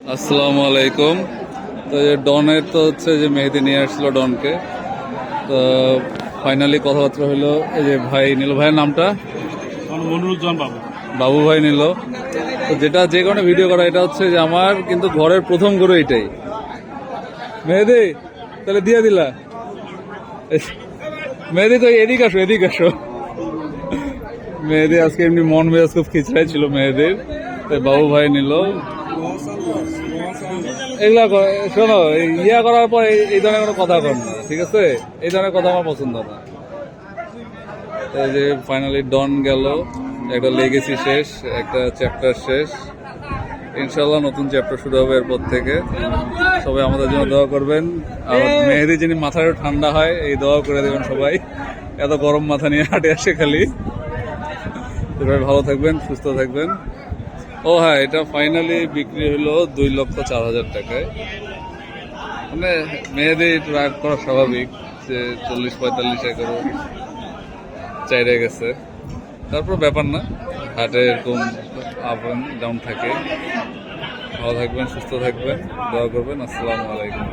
আসসালামু আলাইকুম। তো ডনের তো হচ্ছে যে মেহেদি নিয়ে আসছিল ডনকে। তো ফাইনালি কথাবার্তা হলো এই যে ভাই নিল ভাইয়ের নামটা? আমার বাবু। বাবু ভাই নিল। তো যেটা যে কারণে ভিডিও করা এটা হচ্ছে যে আমার কিন্তু ঘরের প্রথম গরু এটাই মেহেদি তাহলে দিয়ে দিলা। মেহেদি তো এদিক আসো এদিক আসো। মেহেদি আজকে এমনি মন মেজাজ খুব খিচড়াই ছিল মেহেদির। তাই বাবু ভাই নিল। এগুলা শোনো ইয়া করার পর এই- ধরনের কোনো কথা কর না ঠিক আছে? এই ধরনের কথা আমার পছন্দ না। এই যে ফাইনালি ডন গেল একটা লেগেসি শেষ একটা চ্যাপ্টার শেষ। ইনশাল্লাহ নতুন চ্যাপ্টার শুরু হবে এরপর থেকে। সবাই আমাদের জন্য দোয়া করবেন। আর মেহেদি যিনি মাথাটা ঠান্ডা হয় এই দোয়া করে দেবেন সবাই। এত গরম মাথা নিয়ে হাঁটে আসে খালি। সবাই ভালো থাকবেন সুস্থ থাকবেন। ও হ্যাঁ এটা ফাইনালি বিক্রি হলো দুই লক্ষ চার হাজার টাকায়। মানে মেয়েদের একটু রাগ করা স্বাভাবিক যে চল্লিশ পঁয়তাল্লিশ একর চাইরে গেছে। তারপর ব্যাপার না, হাটে এরকম আপ ডাউন থাকে। ভালো থাকবেন, সুস্থ থাকবেন, দোয়া করবেন, আসসালামু আলাইকুম।